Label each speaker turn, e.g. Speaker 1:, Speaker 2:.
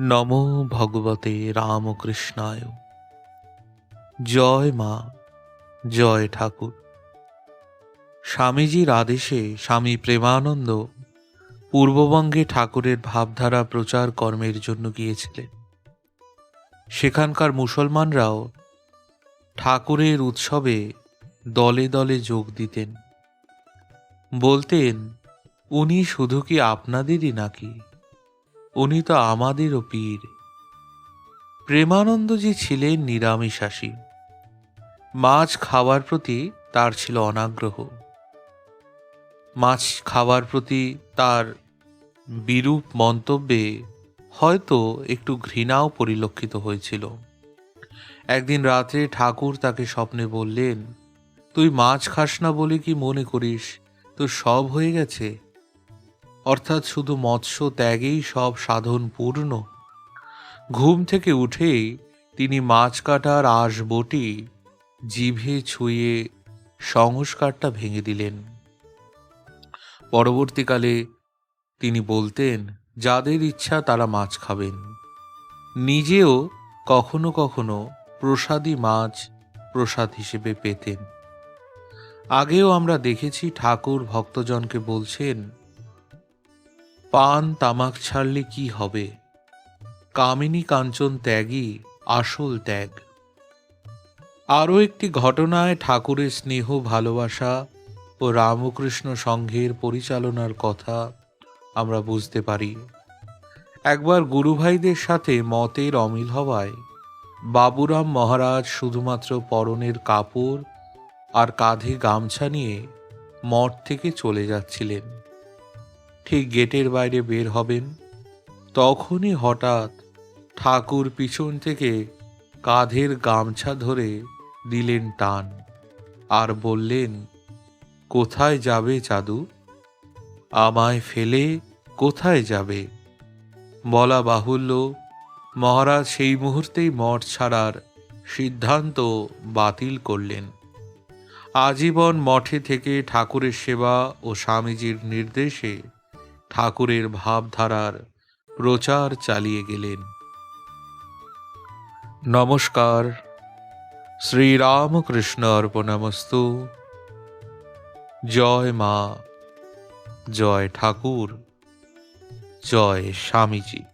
Speaker 1: নম ভগবতে রামকৃষ্ণায়। জয় মা, জয় ঠাকুর। স্বামীজির আদেশে স্বামী প্রেমানন্দ পূর্ববঙ্গে ঠাকুরের ভাবধারা প্রচার কর্মের জন্য গিয়েছিলেন। সেখানকার মুসলমানরাও ঠাকুরের উৎসবে দলে দলে যোগ দিতেন। বলতেন, উনি শুধু কি আপনাদেরই নাকি উনি তো আমাদেরও পীর। প্রেমানন্দজি ছিলেন নিরামিষাসী মাছ খাওয়ার প্রতি তার ছিল অনাগ্রহ। মাছ খাওয়ার প্রতি তার বিরূপ মন্তব্যে হয়তো একটু ঘৃণাও পরিলক্ষিত হয়েছিল। একদিন রাত্রে ঠাকুর তাকে স্বপ্নে বললেন, তুই মাছ খাস না বলে কি মনে করিস? তোর সব হয়ে গেছে? অর্থাৎ শুধু মৎস্য ত্যাগেই সব সাধন পূর্ণ। ঘুম থেকে উঠেই তিনি মাছ কাটার আঁশবটি জিভে ছুঁয়ে সংস্কারটা ভেঙে দিলেন। পরবর্তীকালে তিনি বলতেন, যাদের ইচ্ছা তারা মাছ খাবেন। নিজেও কখনো কখনো প্রসাদী মাছ প্রসাদ হিসেবে পেতেন। আগেও আমরা দেখেছি ঠাকুর ভক্তজনকে বলছেন পান তামাক ছাড়লে কি হবে? কামিনী কাঞ্চন ত্যাগই আসল ত্যাগ। আরও একটি ঘটনায় ঠাকুরের স্নেহ, ভালোবাসা ও রামকৃষ্ণ সংঘের পরিচালনার কথা আমরা বুঝতে পারি। একবার গুরুভাইদের সাথে মতের অমিল হওয়ায় বাবুরাম মহারাজ শুধুমাত্র পরনের কাপড় আর কাঁধে গামছা নিয়ে মঠ থেকে চলে যাচ্ছিলেন। ঠিক গেটের বাইরে বের হবেন। তখনই হঠাৎ ঠাকুর পিছন থেকে কাঁধের গামছা ধরে দিলেন টান আর বললেন, কোথায় যাবে চাদু? আমায় ফেলে কোথায় যাবে? বলা বাহুল্য, মহারাজ সেই মুহূর্তেই মঠ ছাড়ার সিদ্ধান্ত বাতিল করলেন। আজীবন মঠে থেকে ঠাকুরের সেবা ও স্বামীজির নির্দেশে ঠাকুরের ভাবধারার প্রচার চালিয়ে গেলেন। নমস্কার। শ্রীরামকৃষ্ণ অর্পণামস্তু। জয় মা। জয় ঠাকুর। জয় স্বামীজি।